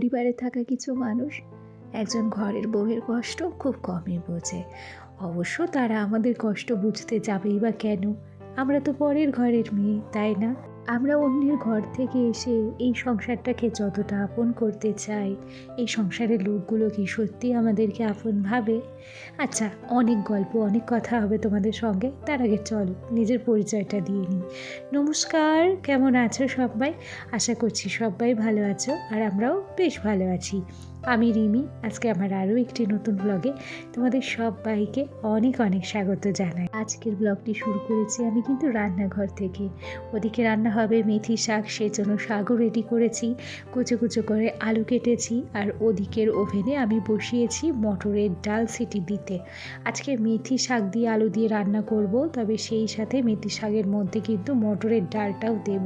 পরিবারে থাকা কিছু মানুষ, একজন ঘরের বউয়ের কষ্ট খুব কমই বোঝে। অবশ্য তারা আমাদের কষ্ট বুঝতে যাবেই বা কেন? আমরা তো পরের ঘরের মেয়ে, তাই না? আমরা অন্যের ঘর থেকে এসে এই সংসারটাকে যতটা আপন করতে চাই, এই সংসারের লোকগুলো কি সত্যি আমাদেরকে আপন ভাবে? আচ্ছা অনেক গল্প, অনেক কথা হবে তোমাদের সঙ্গে। তার আগে চলো, নিজের পরিচয়টা দিয়ে নিই। নমস্কার, কেমন আছো সবাই? আশা করছি সবাই ভালো আছো, আর আমরাও বেশ ভালো আছি। আমি রিমি, আজকে আমার আরও একটি নতুন ব্লগে তোমাদের সবাইকে অনেক অনেক স্বাগত জানাই। আজকের ব্লগটি শুরু করেছি আমি কিন্তু রান্নাঘর থেকে। ওদিকে রান্না হবে মেথি শাক, সেজন্য শাকও রেডি করেছি, কুচো কুচো করে আলু কেটেছি, আর ওদিকের ওভেনে আমি বসিয়েছি মটরের ডাল সিটি দিতে। আজকে মেথি শাক দিয়ে আলু দিয়ে রান্না করব, তবে সেই সাথে মেথি শাকের মধ্যে কিন্তু মটরের ডালটাও দেব।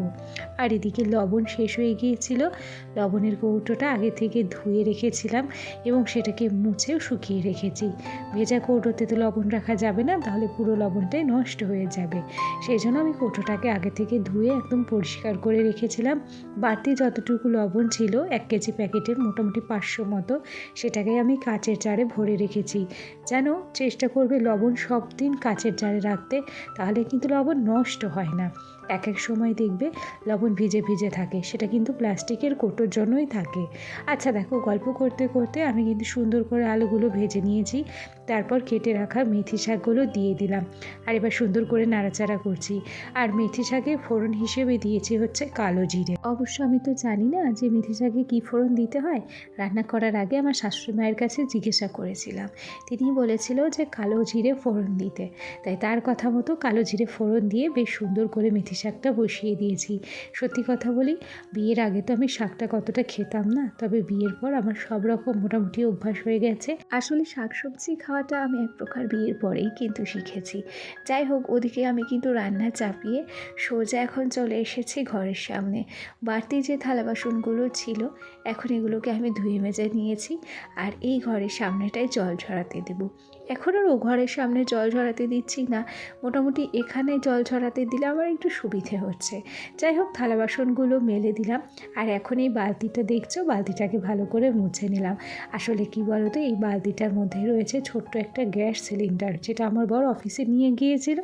আর এদিকে লবণ শেষ হয়ে গিয়েছিল, লবণের কৌটোটা আগে থেকে ধুয়ে রেখেছিলাম এবং সেটাকে মুছেও শুকিয়ে রেখেছি। ভেজা কৌটোতে তো লবণ রাখা যাবে না, তাহলে পুরো লবণটাই নষ্ট হয়ে যাবে। সেই জন্য আমি কৌটোটাকে আগে থেকে ধুয়ে একদম পরিষ্কার করে রেখেছিলাম। বাড়তি যতটুকু লবণ ছিল, এক কেজি প্যাকেটের মোটামুটি পাঁচশো মতো, সেটাকে আমি কাচের জারে ভরে রেখেছি। যেন চেষ্টা করবে লবণ সব দিন কাচের জারে রাখতে, তাহলে কিন্তু লবণ নষ্ট হয় না। এক এক সময় দেখবে লবণ ভিজে ভিজে থাকে। সেটা কিন্তু প্লাস্টিকের কোটোর জন্যই থাকে। আচ্ছা দেখো, গল্প করতে করতে আমি কিন্তু সুন্দর করে আলুগুলো ভেজে নিয়েছি। তারপর কেটে রাখা মেথি শাকগুলো দিয়ে দিলাম। আর এবার সুন্দর করে নাড়াচাড়া করছি। আর মেথি শাকে ফোড়ন হিসেবে দিয়েছি হচ্ছে কালো জিরে। অবশ্য আমি তো জানি না যে মেথি শাকে কী ফোড়ন দিতে হয়। রান্না করার আগে আমার শাশুড়ি মায়ের কাছে জিজ্ঞাসা করেছিলাম। তিনি বলেছিল যে কালো জিরে ফোড়ন দিতে। তাই তার কথা মতো কালো জিরে ফোড়ন দিয়ে বেশ সুন্দর করে মেথি শাকটা বসিয়ে দিয়েছি। সত্যি কথা বলি, বিয়ের আগে তো আমি শাকটা কতটা খেতাম না? তবে বিয়ের পর আমার সব রকম মোটামুটি অভ্যাস হয়ে গেছে। আসলে শাকসবজি খাওয়াটা আমি এক প্রকার বিয়ের পরেই কিন্তু শিখেছি। যাই হোক, ওদিকে আমি কিন্তু রান্না চাপিয়ে সোজা এখন চলে এসেছি ঘরের সামনে। বাড়তি যে থালা বাসনগুলো ছিল, এখন এগুলোকে আমি ধুয়ে মেজে নিয়েছি। আর এই ঘরের সামনেটায় জল ঝরাতে দেবো। এখন আর ও ঘরের সামনে জল ঝরাতে দিচ্ছি না। মোটামুটি এখানে জল ঝরাতে দিলে আমার একটু সুবিধে হচ্ছে। যাই হোক, থালা বাসনগুলো মেলে দিলাম। আর এখন এই বালতিটা দেখছ? বালতিটাকে ভালো করে মুছে নিলাম। আসলে কি বলো তো এই বালতিটার মধ্যে রয়েছে ছোট্ট একটা গ্যাস সিলিন্ডার, যেটা আমার বড় অফিসে নিয়ে গিয়েছিল,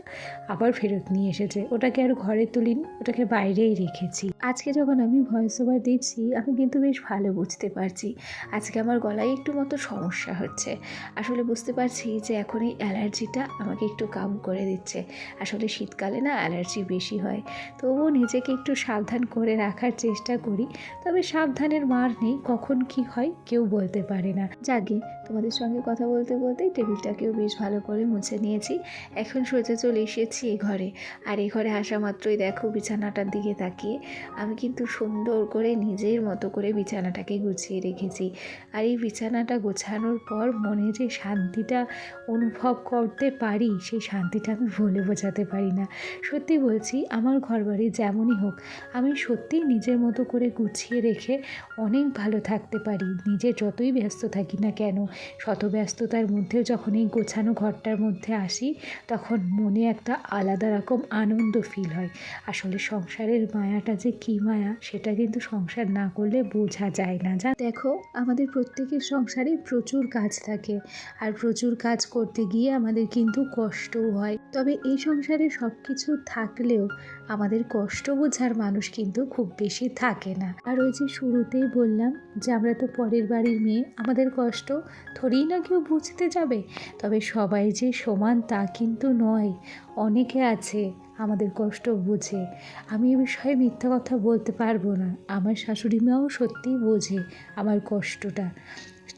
আবার ফেরত নিয়ে এসেছে। ওটাকে আর ঘরে তুলিনি, ওটাকে বাইরেই রেখেছি। আজকে যখন আমি ভয়েস ওভার দিচ্ছি, আমি কিন্তু বেশ ভালো বুঝতে পারছি। আজকে আমার গলায় একটু মতো সমস্যা হচ্ছে। আসলে বুঝতে পারছি যে এখন এই অ্যালার্জিটা আমাকে একটু কাবু করে দিচ্ছে। আসলে শীতকালে না অ্যালার্জি বেশি হয়। তবুও নিজেকে একটু সাবধান করে রাখার চেষ্টা করি। তবে সাবধানের মার নেই, কখন কি হয় কেউ বলতে পারে না। যাকে তোমাদের সঙ্গে কথা বলতে বলতে টেবিলটাকেও বেশ ভালো করে মুছে নিয়েছি। এখন সোজা চলে এসেছি এ ঘরে। আর এ ঘরে আসা মাত্রই দেখো বিছানাটার দিকে তাকিয়ে আমি কিন্তু সুন্দর করে নিজের মতো করে বিছানাটাকে গুছিয়ে রেখেছি। আর এই বিছানাটা গোছানোর পর মনে যে শান্তিটা অনুভব করতে পারি, সেই শান্তিটা আমি বলে বোঝাতে পারি না। সত্যি বলছি, আমার ঘরবাড়ি যেমনই হোক, আমি সত্যিই নিজের মতো করে গুছিয়ে রেখে অনেক ভালো থাকতে পারি। নিজে যতই ব্যস্ত থাকি না কেন, শত ব্যস্ততার মধ্যেও যখন এই গোছানো ঘরটার মধ্যে আসি, তখন মনে একটা আলাদা রকম আনন্দ ফিল হয়। আসলে সংসারের মায়াটা যে কী মায়া, সেটা কিন্তু সংসার না করলে বোঝা যায় না। যা দেখো, আমাদের প্রত্যেকের সংসারে প্রচুর কাজ থাকে, আর প্রচুর কাজ করতে গিয়ে আমাদের কিন্তু কষ্টও হয়। তবে এই সংসারে সব কিছু থাকলেও আমাদের কষ্ট বোঝার মানুষ কিন্তু খুব বেশি থাকে না। আর ওই যে শুরুতেই বললাম যে আমরা তো পরের বাড়ির মেয়ে, আমাদের কষ্ট থরেই না কেউ বুঝতে যাবে। তবে সবাই যে সমান তা কিন্তু নয়। অনেকে আছে আমাদের কষ্ট বোঝে। আমি এ বিষয়ে মিথ্যা কথা বলতে পারব না। আমার শাশুড়ি মাও সত্যিই বোঝে আমার কষ্টটা।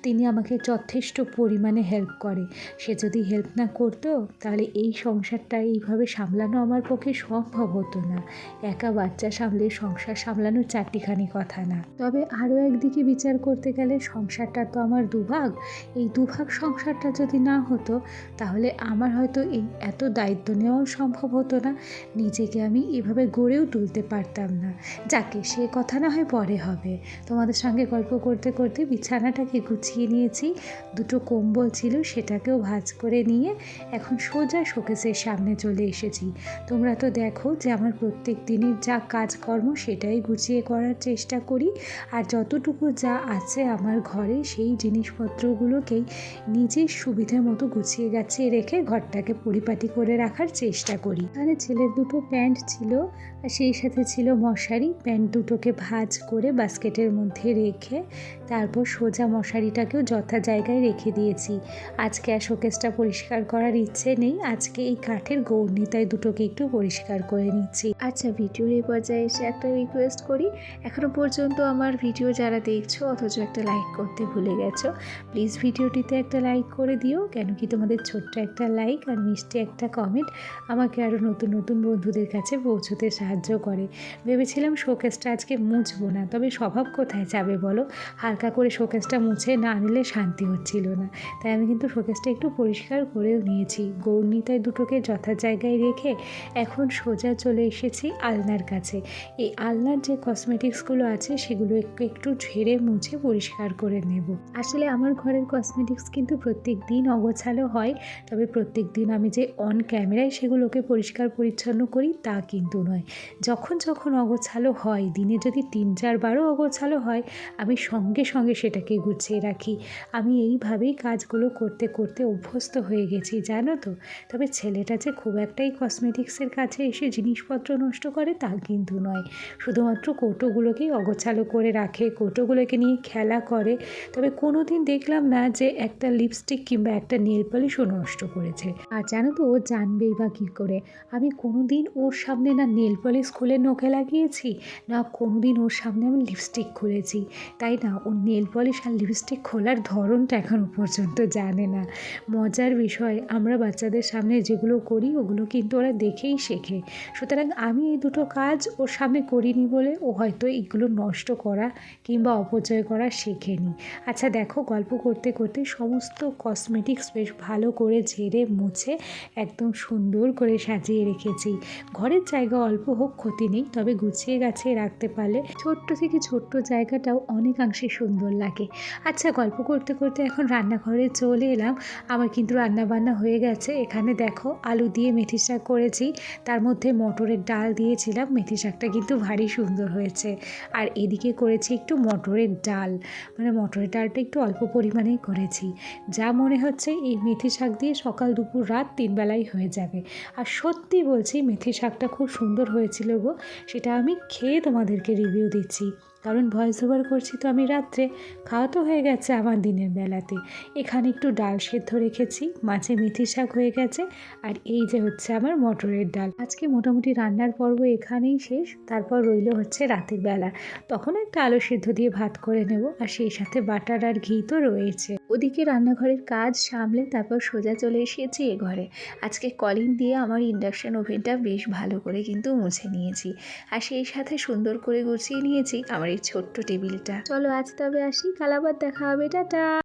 তিনি আমাকে যথেষ্ট পরিমাণে হেল্প করে। সে যদি হেল্প না করতো, তাহলে এই সংসারটা এইভাবে সামলানো আমার পক্ষে সম্ভব হতো না। একা বাচ্চা সামলে সংসার সামলানো চারটিখানি কথা না। তবে আরও একদিকে বিচার করতে গেলে সংসারটা তো আমার দুভাগ। এই দুভাগ সংসারটা যদি না হতো, তাহলে আমার হয়তো এই এত দায়িত্ব নেওয়াও সম্ভব হতো না। নিজেকে আমি এভাবে গড়েও তুলতে পারতাম না। যাকে সে কথা না হয় পরে হবে। তোমাদের সঙ্গে গল্প করতে করতে বিছানাটাকে গুছিয়ে নিয়েছি। দুটো কম্বল ছিল, সেটাকেও ভাঁজ করে নিয়ে এখন সোজা শোকেসের সামনে চলে এসেছি। তোমরা তো দেখো যে আমার প্রত্যেক দিনের যা কাজকর্ম সেটাই গুছিয়ে করার চেষ্টা করি। আর যতটুকু যা আছে আমার ঘরে, সেই জিনিসপত্রগুলোকেই নিজের সুবিধা মতো গুছিয়ে গাছিয়ে রেখে ঘরটাকে পরিপাটি করে রাখার চেষ্টা করি। এখানে ছেলের দুটো প্যান্ট ছিল, আর সেই সাথে ছিল মশারি। প্যান্ট দুটোকে ভাঁজ করে বাস্কেটের মধ্যে রেখে তারপর সোজা মশারিটাকেও যথা জায়গায় রেখে দিয়েছি। আজকে আর শোকেসটা পরিষ্কার করার ইচ্ছে নেই। আজকে এই কাঠের গৌরনিতায় দুটোকে একটু পরিষ্কার করে নিচ্ছি। আচ্ছা ভিডিওর এই পর্যায়ে এসে একটা রিকোয়েস্ট করি। এখনও পর্যন্ত আমার ভিডিও যারা দেখছ, অথচ একটা লাইক করতে ভুলে গেছো প্লিজ ভিডিওটিতে একটা লাইক করে দিও। কেন কি তোমাদের ছোট্ট একটা লাইক আর মিষ্টি একটা কমেন্ট আমাকে আরও নতুন নতুন বন্ধুদের কাছে পৌঁছতে সাহায্য করে। ভেবেছিলাম শোকেসটা আজকে মুছবো না, তবে স্বভাব কোথায় যাবে বলো? হালকা করে শোকেসটা মুছে না নিলে শান্তি হচ্ছিল না। তাই আমি কিন্তু শোকেসটা একটু পরিষ্কার করেও নিয়েছি। গৌরনিতায় দুটোকে যথা জায়গায় রেখে এখন সোজা চলে এসেছি আলনার কাছে। এই আলনার যে কসমেটিক্সগুলো আছে, সেগুলো একটু একটু ঝেড়ে মুছে পরিষ্কার করে নেব। আসলে আমার ঘরের কসমেটিক্স কিন্তু প্রত্যেক দিন অগোছালো হয়। তবে প্রত্যেক দিন আমি যে অন ক্যামেরায় সেগুলোকে পরিষ্কার পরিচ্ছন্ন করি, তা কিন্তু নয়। যখন যখন অগোছালো হয়, দিনে যদি তিন চারবারও অগোছালো হয়, আমি সঙ্গে সঙ্গে সেটাকে গুছিয়ে রাখি। আমি এইভাবেই কাজগুলো করতে করতে অভ্যস্ত হয়ে গেছি, জানো তো? তবে ছেলেটা যে খুব একটাই কসমেটিক্সের কাছে এসে জিনিসপত্র নষ্ট করে তা কিন্তু নয়। শুধুমাত্র কৌটোগুলোকেই অগোছালো করে রাখে, কৌটোগুলোকে নিয়ে খেলা করে। তবে কোনো দিন দেখলাম না যে একটা লিপস্টিক কিংবা একটা নেল পলিশও নষ্ট করেছে। আর জানো তো, ও জানবেই বা কী করে? আমি কোনো দিন ওর সামনে না নেল পলিশ খুলে নোকে লাগিয়েছি, না কোনো দিন ওর সামনে আমি লিপস্টিক খুলেছি। তাই না ও নেল পলিশ আর লিপস্টিক খোলার ধরনটা এখনও পর্যন্ত জানে না। মজার বিষয়, আমরা বাচ্চাদের সামনে যেগুলো করি, ওগুলো কিন্তু ওরা দেখেই শেখে। সুতরাং আমি এই দুটো কাজ ওর সামনে করিনি বলে ও হয়তো এগুলো নষ্ট করা কিংবা অপচয় করা শেখেনি। আচ্ছা দেখো, গল্প করতে করতে সমস্ত কসমেটিক্স বেশ ভালো করে ঝেড়ে মুছে একদম সুন্দর করে সাজিয়ে রেখেছি। ঘরের জায়গা অল্প হোক, ক্ষতি নেই, তবে গুছিয়ে গাছিয়ে রাখতে পারলে ছোট্ট থেকে ছোট্ট জায়গাটাও অনেকাংশে সুন্দর লাগে। আচ্ছা গল্প করতে করতে এখন রান্নাঘরে চলে এলাম। আমার কিন্তু রান্না বান্না হয়ে গেছে। এখানে দেখো আলু দিয়ে মেথি শাক করেছি। তার মধ্যে মটরের ডাল দিয়েছিলাম। মেথি শাকটা কিন্তু ভারী সুন্দর হয়েছে। আর এদিকে করেছি একটু মটরের ডাল। মানে মটরের ডালটা একটু অল্প পরিমাণেই করেছি। যা মনে হচ্ছে এই মেথি শাক দিয়ে সকাল, দুপুর, রাত তিনবেলাই হয়ে যাবে। আর সত্যি বলছি, মেথি শাকটা খুব সুন্দর হয়েছিল গো। সেটা আমি খেয়ে তোমাদেরকে রিভিউ দিচ্ছি। কারণ ভয়েস ওভার করছি তো আমি রাত্রে, খাওয়া তো হয়ে গেছে আমার দিনের বেলাতে। এখানে একটু ডাল সেদ্ধ রেখেছি, মাছে মেথি শাক হয়ে গেছে, আর এই যে হচ্ছে আমার মটরের ডাল। আজকে মোটামুটি রান্নার পর্ব এখানেই শেষ, তারপর রইল হচ্ছে রাতের বেলা। তখন একটা আলু সেদ্ধ দিয়ে ভাত করে নেব, আর সেই সাথে বাটার আর ঘি তো রয়েছে। ওদিকে রান্নাঘরের কাজ সামলে তারপর সোজা চলে এসেছি এ ঘরে। আজকে কলিং দিয়ে আমার ইন্ডাকশান ওভেনটা বেশ ভালো করে কিন্তু মুছে নিয়েছি। আর সেই সাথে সুন্দর করে গুছিয়ে নিয়েছি আমার এই ছোট্ট টেবিলটা। চলো আজ তবে আসি কালাবার দেখা হবে টাটা।